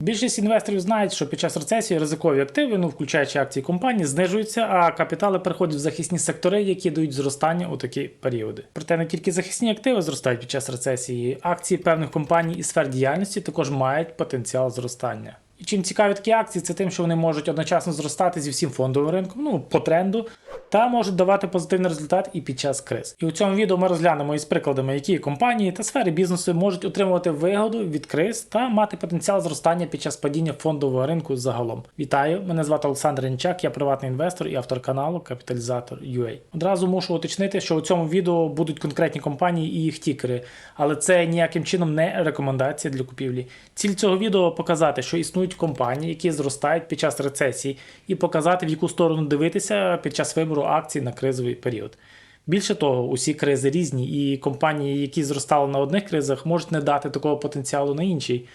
Більшість інвесторів знають, що під час рецесії ризикові активи, ну включаючи акції компаній, знижуються, а капітали переходять в захисні сектори, які дають зростання у такі періоди. Проте не тільки захисні активи зростають під час рецесії, акції певних компаній і сфер діяльності також мають потенціал зростання. І чим цікаві такі акції, це тим, що вони можуть одночасно зростати зі всім фондовим ринком, ну по тренду, та можуть давати позитивний результат і під час криз. І у цьому відео ми розглянемо із прикладами, які компанії та сфери бізнесу можуть отримувати вигоду від криз та мати потенціал зростання під час падіння фондового ринку загалом. Вітаю! Мене звати Олександр Янчак, я приватний інвестор і автор каналу Капіталізатор UA. Одразу мушу уточнити, що у цьому відео будуть конкретні компанії і їх тікери, але це ніяким чином не рекомендація для купівлі. Ціль цього відео показати, що існують компанії, які зростають під час рецесії, і показати, в яку сторону дивитися під час вибору акцій на кризовий період. Більше того, усі кризи різні, і компанії, які зростали на одних кризах, можуть не дати такого потенціалу на іншій.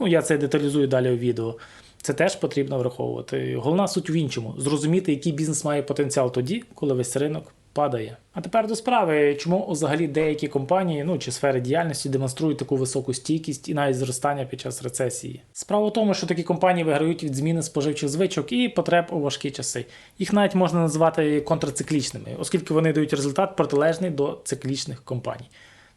Ну, я це деталізую далі у відео. Це теж потрібно враховувати. Головна суть в іншому зрозуміти, який бізнес має потенціал тоді, коли весь ринок падає. А тепер до справи, чому взагалі деякі компанії, ну чи сфери діяльності демонструють таку високу стійкість і навіть зростання під час рецесії. Справа в тому, що такі компанії виграють від зміни споживчих звичок і потреб у важкі часи. Їх навіть можна назвати контрциклічними, оскільки вони дають результат протилежний до циклічних компаній.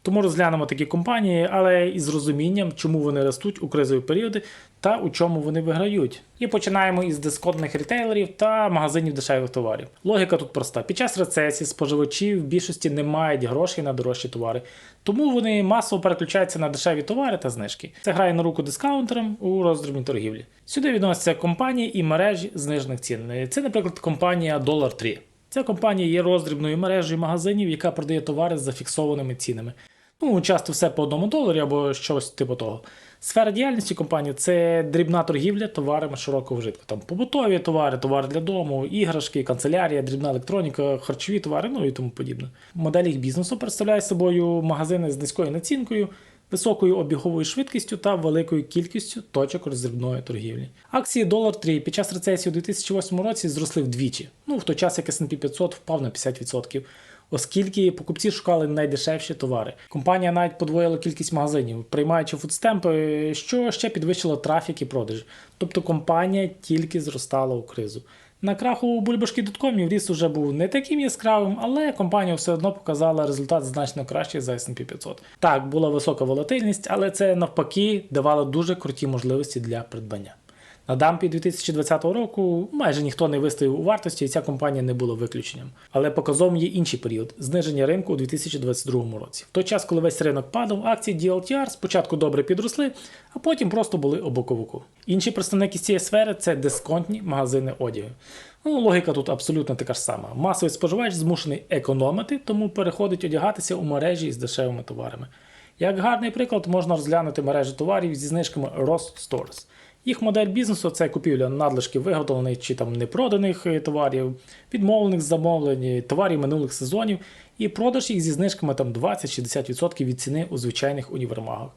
Тому розглянемо такі компанії, але із розумінням, чому вони ростуть у кризові періоди та у чому вони виграють. І починаємо із дисконтних рітейлерів та магазинів дешевих товарів. Логіка тут проста: під час рецесії споживачі в більшості не мають грошей на дорожчі товари, тому вони масово переключаються на дешеві товари та знижки. Це грає на руку дискаунтерам у роздрібній торгівлі. Сюди відносяться компанії і мережі знижених цін. Це, наприклад, компанія Dollar 3. Ця компанія є роздрібною мережею магазинів, яка продає товари за фіксованими цінами. Ну, часто все по одному доларі або щось типу того. Сфера діяльності компанії це дрібна торгівля товарами широкого вжитку. Там побутові товари, товари для дому, іграшки, канцелярія, дрібна електроніка, харчові товари, ну і тому подібне. Модель їх бізнесу представляє собою магазини з низькою націнкою, високою обіговою швидкістю та великою кількістю точок роздрібної торгівлі. Акції Dollar 3 під час рецесії у 2008 році зросли вдвічі. Ну в той час як S&P 500 впав на 50%. Оскільки покупці шукали найдешевші товари. Компанія навіть подвоїла кількість магазинів, приймаючи фудстемпи, що ще підвищило трафік і продажі. Тобто компанія тільки зростала у кризу. На краху бульбашки.com ріст уже був не таким яскравим, але компанія все одно показала результат значно кращий за S&P 500. Так, була висока волатильність, але це навпаки давало дуже круті можливості для придбання. На дампі 2020 року майже ніхто не виставив у вартості, і ця компанія не була виключенням. Але показовим є інший період зниження ринку у 2022 році. В той час, коли весь ринок падав, акції DLTR спочатку добре підросли, а потім просто були у боковику. Інші представники з цієї сфери це дисконтні магазини одягу. Ну, логіка тут абсолютно така ж сама. Масовий споживач змушений економити, тому переходить одягатися у мережі із дешевими товарами. Як гарний приклад, можна розглянути мережі товарів зі знижками Ross Stores. Їх модель бізнесу це купівля надлишків виготовлених чи там непроданих е, товарів, відмовлених замовлень, товарів минулих сезонів, і продаж їх зі знижками там 20-60% від ціни у звичайних універмагах.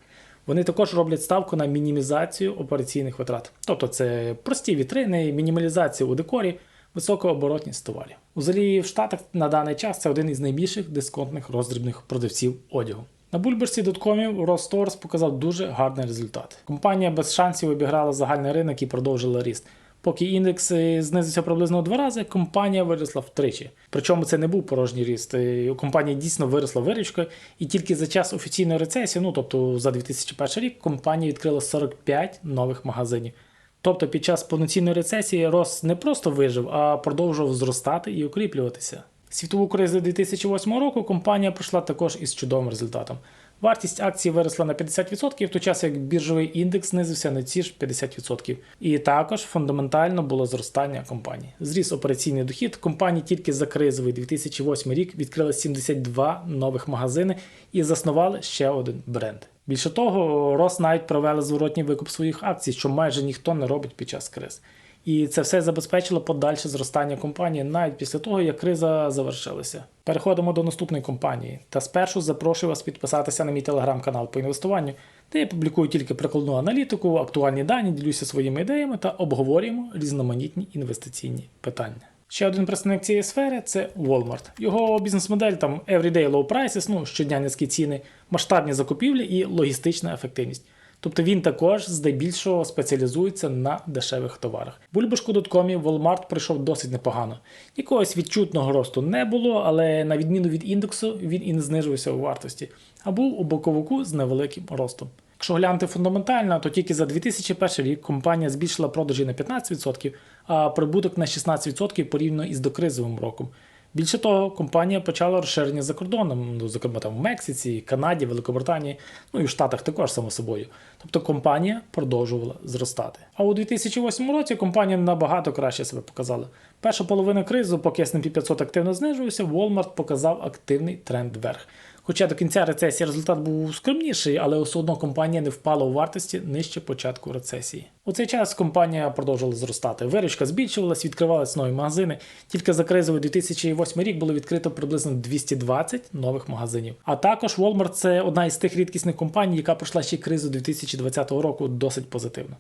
Вони також роблять ставку на мінімізацію операційних витрат. Тобто це прості вітрини, мінімалізація у декорі, високооборотність товарів. Узагалі в Штатах на даний час це один із найбільших дисконтних роздрібних продавців одягу. На бульбашці.com Росторс показав дуже гарний результат. Компанія без шансів обіграла загальний ринок і продовжила ріст. Поки індекс знизився приблизно у два рази, компанія виросла втричі. Причому це не був порожній ріст. Е, Компанія дійсно виросла виручкою, і тільки за час офіційної рецесії, ну тобто за 2001 рік, компанія відкрила 45 нових магазинів. Тобто під час повноцінної рецесії Рос не просто вижив, а продовжував зростати і укріплюватися. Світову кризу 2008 року компанія пройшла також із чудовим результатом. Вартість акцій виросла на 50%, в той час як біржовий індекс знизився на ці ж 50%. І також фундаментально було зростання компанії. Зріс операційний дохід компанії тільки за кризовий 2008 рік відкрили 72 нових магазини і заснували ще один бренд. Більше того, Рос навіть провели зворотній викуп своїх акцій, що майже ніхто не робить під час криз. І це все забезпечило подальше зростання компанії навіть після того, як криза завершилася. Переходимо до наступної компанії. Та спершу запрошую вас підписатися на мій телеграм-канал по інвестуванню, де я публікую тільки прикладну аналітику, актуальні дані, ділюся своїми ідеями та обговорюємо різноманітні інвестиційні питання. Ще один представник цієї сфери це Walmart. Його бізнес-модель там everyday low prices, ну щодня низькі ціни, масштабні закупівлі і логістична ефективність. Тобто він також здебільшого спеціалізується на дешевих товарах. Бульбашку.комі Walmart пройшов досить непогано. Якогось відчутного росту не було, але на відміну від індексу, він і не знижувався у вартості, а був у боковику з невеликим ростом. Якщо глянути фундаментально, то тільки за 2001 рік компанія збільшила продажі на 15%, а прибуток на 16% порівняно із докризовим роком. Більше того, компанія почала розширення за кордоном, ну, зокрема там в Мексиці, Канаді, Великобританії, ну і в Штатах також само собою. Тобто компанія продовжувала зростати. А у 2008 році компанія набагато краще себе показала. Перша половина кризи, поки S&P 500 активно знижувався, Walmart показав активний тренд вверх. Хоча до кінця рецесії результат був скромніший, але все одно компанія не впала у вартості нижче початку рецесії. У цей час компанія продовжувала зростати. Виручка збільшувалась, відкривались нові магазини. Тільки за кризовий 2008 рік було відкрито приблизно 220 нових магазинів. А також Walmart це одна із тих рідкісних компаній, яка пройшла ще кризу 2020 року досить позитивно.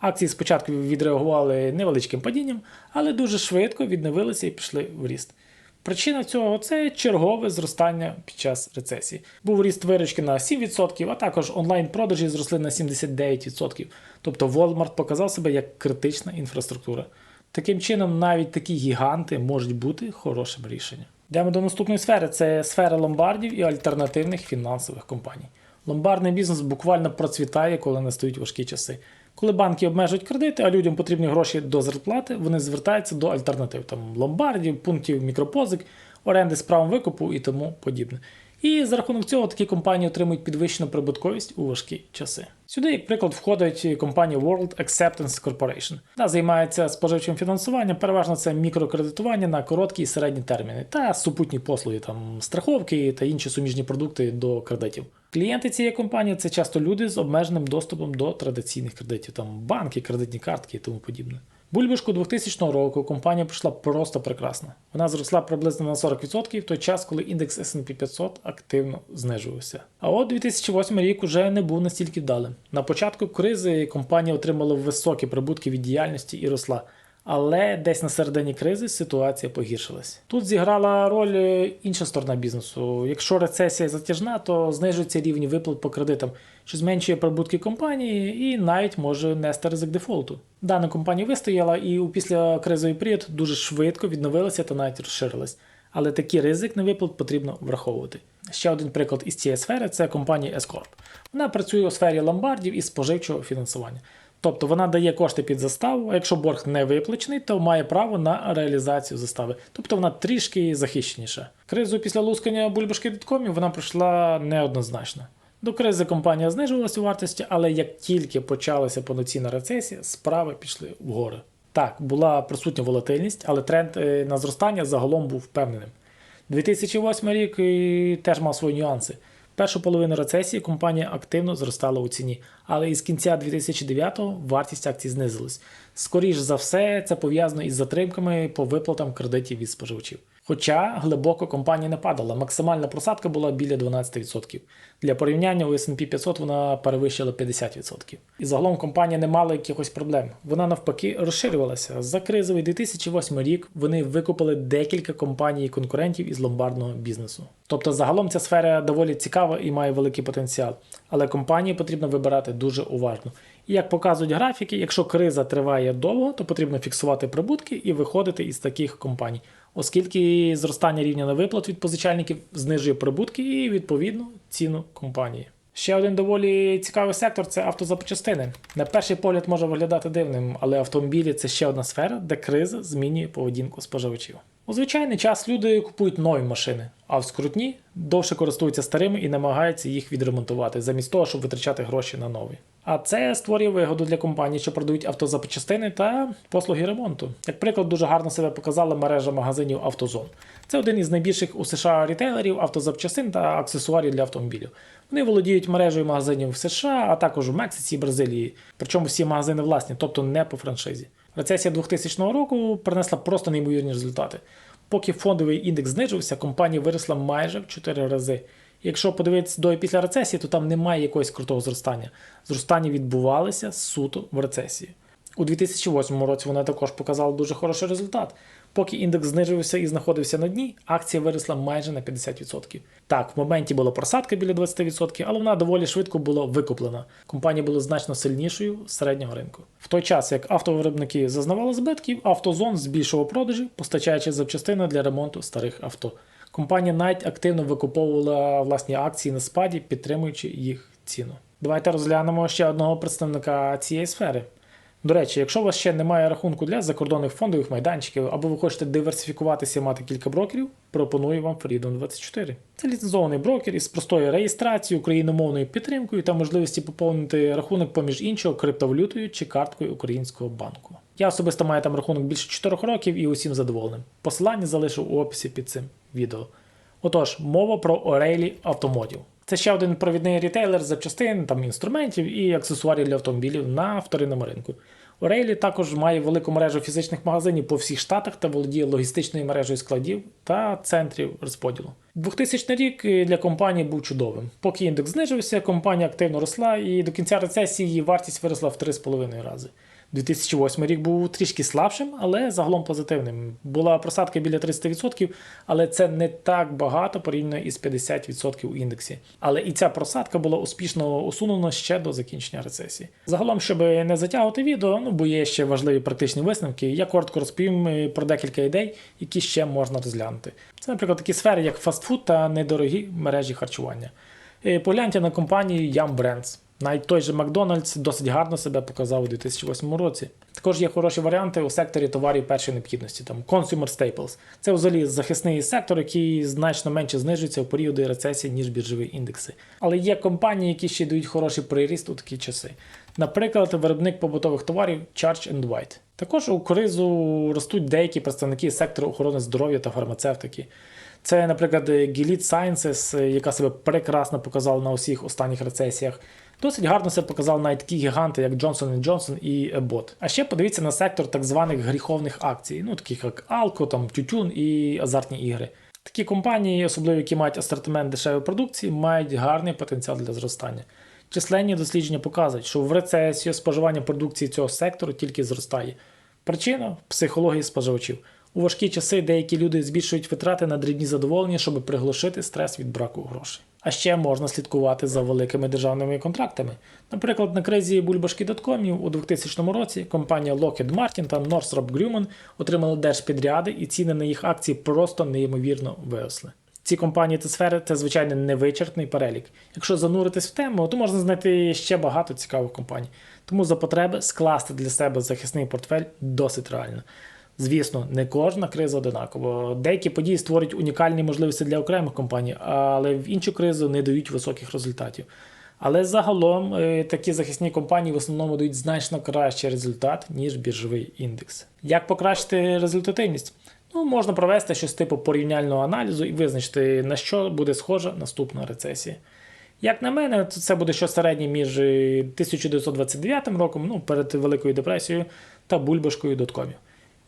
Акції спочатку відреагували невеличким падінням, але дуже швидко відновилися і пішли в ріст. Причина цього це чергове зростання під час рецесії. Був ріст виручки на 7%, а також онлайн-продажі зросли на 79%. Тобто Walmart показав себе як критична інфраструктура. Таким чином, навіть такі гіганти можуть бути хорошим рішенням. Йдемо до наступної сфери: це сфера ломбардів і альтернативних фінансових компаній. Ломбардний бізнес буквально процвітає, коли настають важкі часи. Коли банки обмежують кредити, а людям потрібні гроші до зарплати, вони звертаються до альтернатив там ломбардів, пунктів мікропозик, оренди з правом викупу і тому подібне. І за рахунок цього такі компанії отримують підвищену прибутковість у важкі часи. Сюди, як приклад, входить компанія World Acceptance Corporation. Вона займається споживчим фінансуванням, переважно це мікрокредитування на короткі і середні терміни та супутні послуги, там страховки та інші суміжні продукти до кредитів. Клієнти цієї компанії це часто люди з обмеженим доступом до традиційних кредитів, там банки, кредитні картки і тому подібне. Бульбашку 2000 року компанія пройшла просто прекрасно. Вона зросла приблизно на 40% в той час, коли індекс S&P 500 активно знижувався. А от 2008 рік уже не був настільки вдалим. На початку кризи компанія отримала високі прибутки від діяльності і росла. Але десь на середині кризи ситуація погіршилась. Тут зіграла роль е, інша сторона бізнесу. Якщо рецесія затяжна, то знижується рівень виплат по кредитам, що зменшує прибутки компанії і навіть може нести ризик дефолту. Дана компанія вистояла і у післякризовий період дуже швидко відновилася та навіть розширилась. Але такий ризик невиплат потрібно враховувати. Ще один приклад із цієї сфери це компанія S-Corp. Вона працює у сфері ломбардів і споживчого фінансування. Тобто вона дає кошти під заставу, а якщо борг не виплачений, то має право на реалізацію застави. Тобто вона трішки захищеніша. Кризу після лускання бульбашки диткомів вона пройшла неоднозначно. До кризи компанія знижувалася у вартості, але як тільки почалася повноцінна рецесія, справи пішли вгори. Так, була присутня волатильність, але тренд е, на зростання загалом був впевненим. 2008 рік теж мав свої нюанси. Першу половину рецесії компанія активно зростала у ціні, але із кінця 2009-го вартість акцій знизилась. Скоріше за все, це пов'язано із затримками по виплатам кредитів від споживачів. Хоча глибоко компанія не падала, максимальна просадка була біля 12%. Для порівняння у S&P 500 вона перевищила 50%. І загалом компанія не мала якихось проблем. Вона навпаки розширювалася. За кризовий 2008 рік вони викупили декілька компаній і конкурентів із ломбардного бізнесу. Тобто загалом ця сфера доволі цікава і має великий потенціал, але компанії потрібно вибирати дуже уважно. І як показують графіки, якщо криза триває довго, то потрібно фіксувати прибутки і виходити із таких компаній, оскільки зростання рівня невиплат від позичальників знижує прибутки і відповідно ціну компанії. Ще один доволі цікавий сектор це автозапчастини. На перший погляд може виглядати дивним, але автомобілі це ще одна сфера, де криза змінює поведінку споживачів. У звичайний час люди купують нові машини, а в скрутні довше користуються старими і намагаються їх відремонтувати, замість того, щоб витрачати гроші на нові. А це створює вигоду для компаній, що продають автозапчастини та послуги ремонту. Як приклад, дуже гарно себе показала мережа магазинів Автозон. Це один із найбільших у США рітейлерів автозапчастин та аксесуарів для автомобілів. Вони володіють мережею магазинів в США, а також в Мексиці і Бразилії. Причому всі магазини власні, тобто не по франшизі. Рецесія 2000 року принесла просто неймовірні результати. Поки фондовий індекс знижився, компанія виросла майже в 4 рази. Якщо подивитися до і після рецесії, то там немає якогось крутого зростання. Зростання відбувалося суто в рецесії. У 2008 році вона також показала дуже хороший результат. Поки індекс знижився і знаходився на дні, акція виросла майже на 50%. Так, в моменті була просадка біля 20%, але вона доволі швидко була викуплена. Компанія була значно сильнішою середнього ринку. В той час, як автовиробники зазнавали збитків, автозон збільшував продажі, постачаючи запчастини для ремонту старих авто. Компанія навіть активно викуповувала власні акції на спаді, підтримуючи їх ціну. Давайте розглянемо ще одного представника цієї сфери. До речі, якщо у вас ще немає рахунку для закордонних фондових майданчиків, або ви хочете диверсифікуватися і мати кілька брокерів, пропоную вам Freedom 24. Це ліцензований брокер із простою реєстрацією, україномовною підтримкою та можливості поповнити рахунок поміж іншого криптовалютою чи карткою українського банку. Я особисто маю там рахунок більше 4 років і усім задоволеним. Посилання залишу у описі під цим відео. Отож, мова про O'Reilly Automotive. Це ще один провідний рітейлер запчастин, там інструментів і аксесуарів для автомобілів на вторинному ринку. O'Reilly також має велику мережу фізичних магазинів по всіх штатах та володіє логістичною мережею складів та центрів розподілу. 2000 рік для компанії був чудовим. Поки індекс знижився, компанія активно росла, і до кінця рецесії її вартість виросла в 3,5 рази. 2008 рік був трішки слабшим, але загалом позитивним. Була просадка біля 300%, але це не так багато порівняно із 50% у індексі. Але і ця просадка була успішно усунена ще до закінчення рецесії. Загалом, щоб не затягувати відео, ну бо є ще важливі практичні висновки, я коротко розповім е, про декілька ідей, які ще можна розглянути. Це, наприклад, такі сфери, як фастфуд та недорогі мережі харчування. Е, Погляньте на компанію Yum Brands. Навіть той же Макдональдс досить гарно себе показав у 2008 році. Також є хороші варіанти у секторі товарів першої необхідності, там Consumer Staples. Це взагалі захисний сектор, який значно менше знижується у періоди рецесії, ніж біржові індекси. Але є компанії, які ще дають хороший приріст у такі часи. Наприклад, виробник побутових товарів Charge and White. Також у кризу ростуть деякі представники сектору охорони здоров'я та фармацевтики. Це, наприклад, Gilead Sciences, яка себе прекрасно показала на усіх останніх рецесіях. Досить гарно себе показав навіть такі гіганти, як Johnson Johnson і Abbott. А ще подивіться на сектор так званих гріховних акцій, ну таких як Alco, там Тютюн і азартні ігри. Такі компанії, особливо які мають асортимент дешевої продукції, мають гарний потенціал для зростання. Численні дослідження показують, що в рецесію споживання продукції цього сектору тільки зростає. Причина в психології споживачів. У важкі часи деякі люди збільшують витрати на дрібні задоволення, щоб приглушити стрес від браку грошей. А ще можна слідкувати за великими державними контрактами. Наприклад, на кризі бульбашки.комів у 2000 році компанія Lockheed Martin та Northrop Grumman отримали держпідряди, і ціни на їх акції просто неймовірно виросли. Ці компанії та сфери це звичайно невичерпний перелік. Якщо зануритись в тему, то можна знайти ще багато цікавих компаній. Тому за потреби скласти для себе захисний портфель досить реально. Звісно, не кожна криза одинакова. Деякі події створюють унікальні можливості для окремих компаній, але в іншу кризу не дають високих результатів. Але загалом е, такі захисні компанії в основному дають значно кращий результат, ніж біржовий індекс. Як покращити результативність? Ну, можна провести щось типу порівняльного аналізу і визначити, на що буде схожа наступна рецесія. Як на мене, це буде щось середнє між 1929 роком, ну, перед Великою депресією, та бульбашкою доткомів.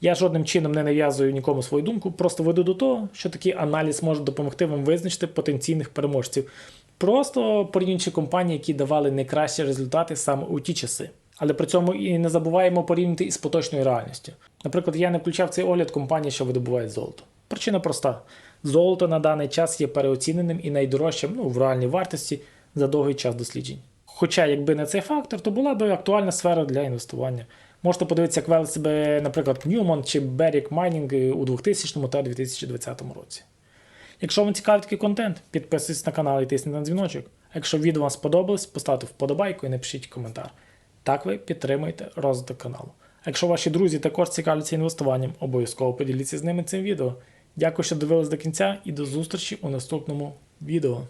Я жодним чином не нав'язую нікому свою думку, просто веду до того, що такий аналіз може допомогти вам визначити потенційних переможців, просто порівнюючи компанії, які давали найкращі результати саме у ті часи. Але при цьому і не забуваємо порівняти із поточною реальністю. Наприклад, я не включав цей огляд компанії, що видобувають золото. Причина проста: золото на даний час є переоціненим і найдорожчим ну, в реальній вартості за довгий час досліджень. Хоча, якби не цей фактор, то була б актуальна сфера для інвестування. Можете подивитися, як вели себе, наприклад, Newmont чи Barrick Mining у 2000 та 2020 році. Якщо вам цікавий такий контент, підписуйтесь на канал і тисніть на дзвіночок. Якщо відео вам сподобалось, поставте вподобайку і напишіть коментар. Так ви підтримуєте розвиток каналу. Якщо ваші друзі також цікавляться інвестуванням, обов'язково поділіться з ними цим відео. Дякую, що дивились до кінця і до зустрічі у наступному відео.